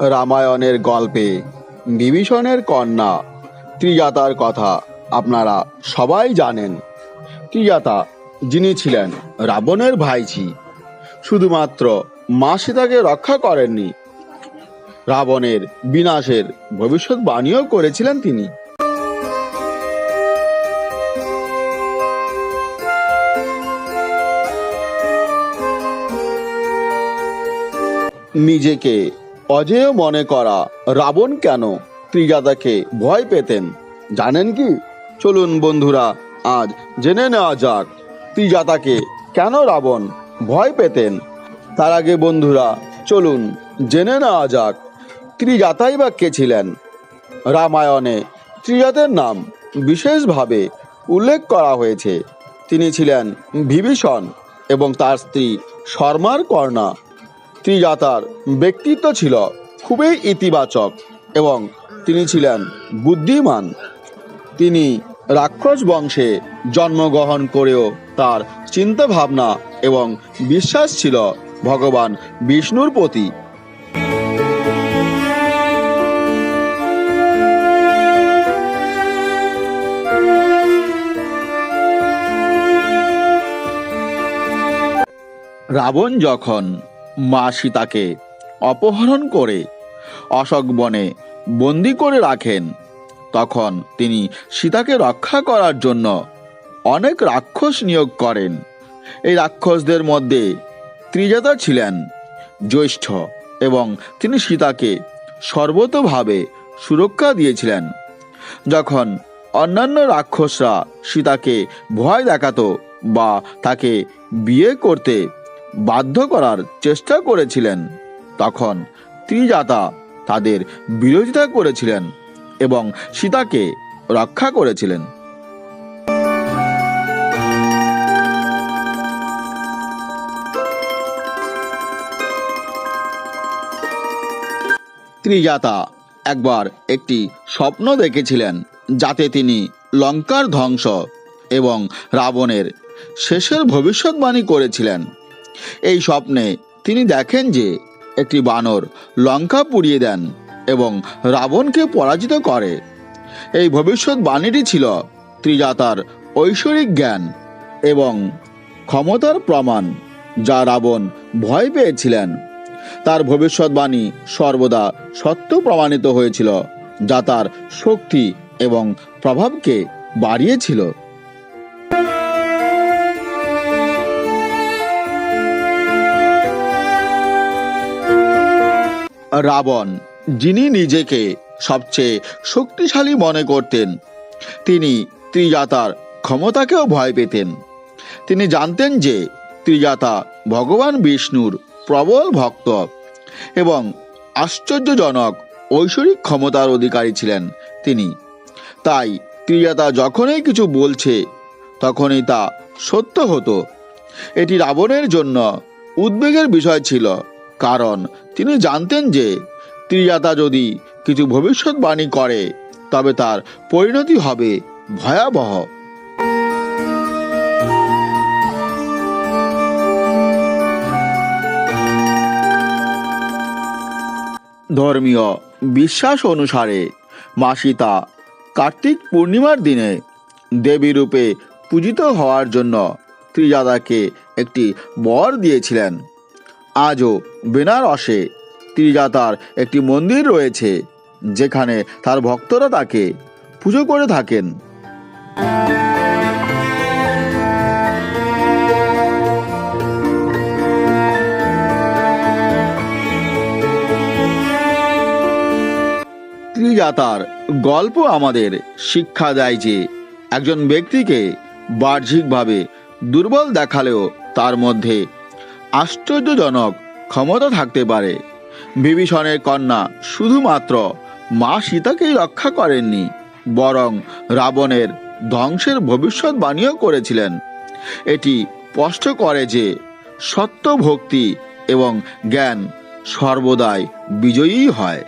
রামায়ণের গল্পে বিভীষণের কন্যা ত্রিজাতার কথা আপনারা সবাই জানেন। ত্রিজাতা, যিনি ছিলেন রাবণের ভাইঝি, শুধুমাত্র মা সীতাকে রক্ষা করেননি, রাবণের বিনাশের ভবিষ্যৎবাণীও করেছিলেন তিনি। নিজেকে অজেয় মনে করা রাবণ কেন ত্রিজাতাকে ভয় পেতেন? জানেন কি? চলুন বন্ধুরা, আজ জেনে নেওয়া যাক ত্রিজাতাকে কেন রাবণ ভয় পেতেন? তার আগে বন্ধুরা, চলুন জেনে নেওয়া যাক ত্রিজাতাই বা কে ছিলেন? রামায়ণে ত্রিজাতের নাম বিশেষভাবে উল্লেখ করা হয়েছে। তিনি ছিলেন বিভীষণ এবং তার স্ত্রী শর্মার কর্ণা। ত্রিজাতার ব্যক্তিত্ব ছিল খুবই ইতিবাচক এবং তিনি ছিলেন বুদ্ধিমান। তিনি রাক্ষস বংশে জন্মগ্রহণ করেও তার চিন্তা ভাবনা এবং বিশ্বাস ছিল ভগবান বিষ্ণুর প্রতি। রাবণ যখন মা সীতাকে অপহরণ করে অশোক বনে বন্দি করে রাখেন। তখন তিনি সীতাকে রক্ষা করার জন্য অনেক রাক্ষস নিয়োগ করেন। এই রাক্ষসদের মধ্যে ত্রিজাতা ছিলেন, জ্যৈষ্ঠ, এবং তিনি সীতাকে সর্বতভাবে সুরক্ষা দিয়েছিলেন। যখন অন্যান্য রাক্ষসরা সীতাকে ভয় দেখাতো বা তাকে বিয়ে করতে বাধ্য করার চেষ্টা করেছিলেন। তখন ত্রিজাতা তাদের বিরোধিতা করেছিলেন এবং সীতাকে রক্ষা করেছিলেন। ত্রিজাতা একবার একটি স্বপ্ন দেখেছিলেন যাতে তিনি লঙ্কার ধ্বংস এবং রাবণের শেষের ভবিষ্যৎবাণী করেছিলেন। এই স্বপ্নে তিনি দেখেন যে একটি বানর লঙ্কা পুড়িয়ে দেন এবং রাবণকে পরাজিত করে। এই ভবিষ্যৎবাণীটি ছিল ত্রিজাতার ঐশ্বরিক জ্ঞান এবং ক্ষমতার প্রমাণ, যা রাবণ ভয় পেয়েছিলেন। তার ভবিষ্যৎবাণী সর্বদা সত্য প্রমাণিত হয়েছিল, যা তার শক্তি এবং প্রভাবকে বাড়িয়েছিল। রাবণ, যিনি নিজেকে সবচেয়ে শক্তিশালী মনে করতেন। তিনি ত্রিজাতার ক্ষমতাকেও ভয় পেতেন। তিনি জানতেন যে ত্রিজাতা ভগবান বিষ্ণুর প্রবল ভক্ত এবং আশ্চর্যজনক ঐশ্বরিক ক্ষমতার অধিকারী ছিলেন তিনি। তাই ত্রিজাতা যখনই কিছু বলছে, তখনই তা সত্য হতো। এটি রাবণের জন্য উদ্বেগের বিষয় ছিল। কারণ তিনি জানতেন যে ত্রিজাতা যদি কিছু ভবিষ্যৎবাণী করে, তবে তার পরিণতি হবে ভয়াবহ। ধর্মীয় বিশ্বাস অনুসারে মাসিতা কার্তিক পূর্ণিমার দিনে দেবী রূপে পূজিত হওয়ার জন্য ত্রিজাদাকে একটি বর দিয়েছিলেন। আজও বেনারসে ত্রিজাতার একটি মন্দির রয়েছে, যেখানে তার ভক্তরা তাকে পুজো করে থাকেন। ত্রিজাতার গল্প আমাদের শিক্ষা দেয় যে, একজন ব্যক্তিকে বাহ্যিকভাবে দুর্বল দেখালেও তার মধ্যে আশ্চর্যজনক ক্ষমতা থাকতে পারে। বিভীষণের কন্যা শুধুমাত্র মা সীতাকেই রক্ষা করেননি, বরং রাবণের ধ্বংসের ভবিষ্যৎবাণীও করেছিলেন। এটি স্পষ্ট করে যে সত্য ভক্তি এবং জ্ঞান সর্বদাই বিজয়ী হয়।